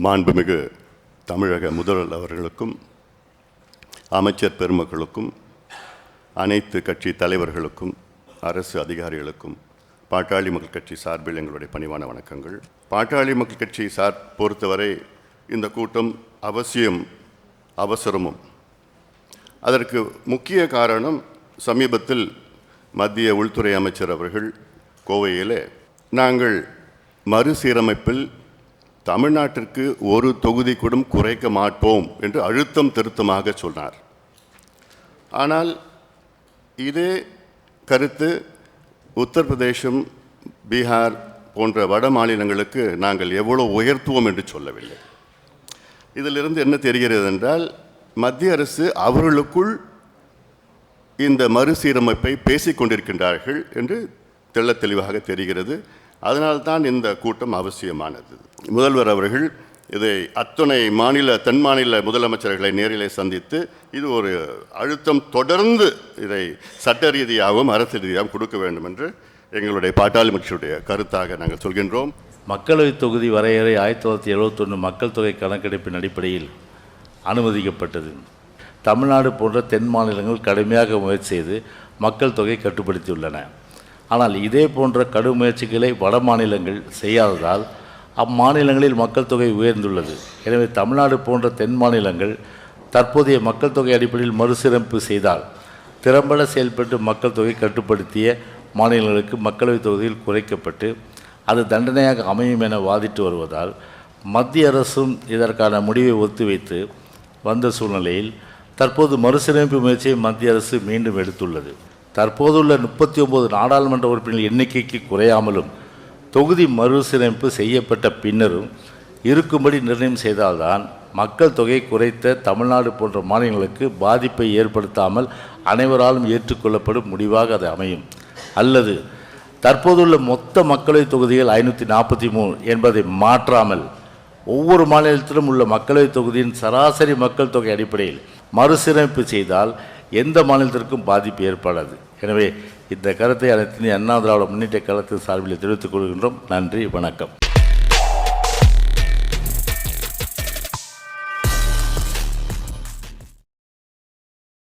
மாண்புமிகு தமிழக முதல்வர் அவர்களுக்கும் அமைச்சர் பெருமக்களுக்கும் அனைத்து கட்சி தலைவர்களுக்கும் அரசு அதிகாரிகளுக்கும் பாட்டாளி மக்கள் கட்சி சார்பில் எங்களுடைய பணிவான வணக்கங்கள். பாட்டாளி மக்கள் கட்சி சார் பொறுத்தவரை இந்த கூட்டம் அவசியம் அவசரமும். அதற்கு முக்கிய காரணம் சமீபத்தில் மத்திய உள்துறை அமைச்சர் அவர்கள் கோவையிலே நாங்கள் மறுசீரமைப்பில் தமிழ்நாட்டிற்கு ஒரு தொகுதி கூட குறைக்க மாட்டோம் என்று அழுத்தம் திருத்தமாக சொன்னார். ஆனால் இதே கருத்து உத்தரப்பிரதேசம் பீகார் போன்ற வட மாநிலங்களுக்கு நாங்கள் எவ்வளோ உயர்த்துவோம் என்று சொல்லவில்லை. இதிலிருந்து என்ன தெரிகிறது என்றால் மத்திய அரசு அவர்களுக்குள் இந்த மறுசீரமைப்பை பேசிக் கொண்டிருக்கின்றார்கள் என்று தெள்ள தெளிவாக தெரிகிறது. அதனால்தான் இந்த கூட்டம் அவசியமானது. முதல்வர் அவர்கள் இதை அத்துணை மாநில தென் மாநில முதலமைச்சர்களை நேரிலே சந்தித்து இது ஒரு அழுத்தம் தொடர்ந்து இதை சட்ட ரீதியாகவும் அரசு ரீதியாகவும் கொடுக்க வேண்டும் என்று எங்களுடைய பாட்டாளி கருத்தாக நாங்கள் சொல்கின்றோம். மக்களவைத் தொகுதி வரையறை ஆயிரத்தி தொள்ளாயிரத்தி எழுபத்தொன்று மக்கள் தொகை கணக்கெடுப்பின் அடிப்படையில் அனுமதிக்கப்பட்டது. தமிழ்நாடு போன்ற தென் மாநிலங்கள் கடுமையாக முயற்சி செய்து மக்கள் தொகை கட்டுப்படுத்தியுள்ளன. ஆனால் இதே போன்ற கடும் முயற்சிகளை வட மாநிலங்கள் செய்யாததால் அம்மாநிலங்களில் மக்கள் தொகை உயர்ந்துள்ளது. எனவே தமிழ்நாடு போன்ற தென் மாநிலங்கள் தற்போதைய மக்கள் தொகை அடிப்படையில் மறுசீரமைப்பு செய்தால் திறம்பட செயல்பட்டு மக்கள் தொகை கட்டுப்படுத்திய மாநிலங்களுக்கு மக்களவைத் தொகுதியில் குறைக்கப்பட்டு அது தண்டனையாக அமையும் என வாதிட்டு வருவதால் மத்திய அரசும் இதற்கான முடிவை ஒத்திவைத்து வந்த சூழ்நிலையில் தற்போது மறுசீரமைப்பு முயற்சியை மத்திய அரசு மீண்டும் எடுத்துள்ளது. தற்போதுள்ள முப்பத்தி ஒம்பது நாடாளுமன்ற உறுப்பினர் எண்ணிக்கைக்கு குறையாமலும் தொகுதி மறுசீரமைப்பு செய்யப்பட்ட பின்னரும் இருக்கும்படி நிர்ணயம் செய்தால்தான் மக்கள் தொகை குறைத்த தமிழ்நாடு போன்ற மாநிலங்களுக்கு பாதிப்பை ஏற்படுத்தாமல் அனைவராலும் ஏற்றுக்கொள்ளப்படும் முடிவாக அது அமையும். அல்லது தற்போதுள்ள மொத்த மக்களவைத் தொகுதிகள் ஐநூற்றி நாற்பத்தி மூணு என்பதை மாற்றாமல் ஒவ்வொரு மாநிலத்திலும் உள்ள மக்களவைத் தொகுதியின் சராசரி மக்கள் தொகை அடிப்படையில் மறுசீரமைப்பு செய்தால் எந்த மாநிலத்திற்கும் பாதிப்பு ஏற்படாது. எனவே இந்த கருத்தை அனைத்து அண்ணா திராவிட முன்னேற்ற கழகத்தின் சார்பில் தெரிவித்துக் கொள்கின்றோம். நன்றி வணக்கம்.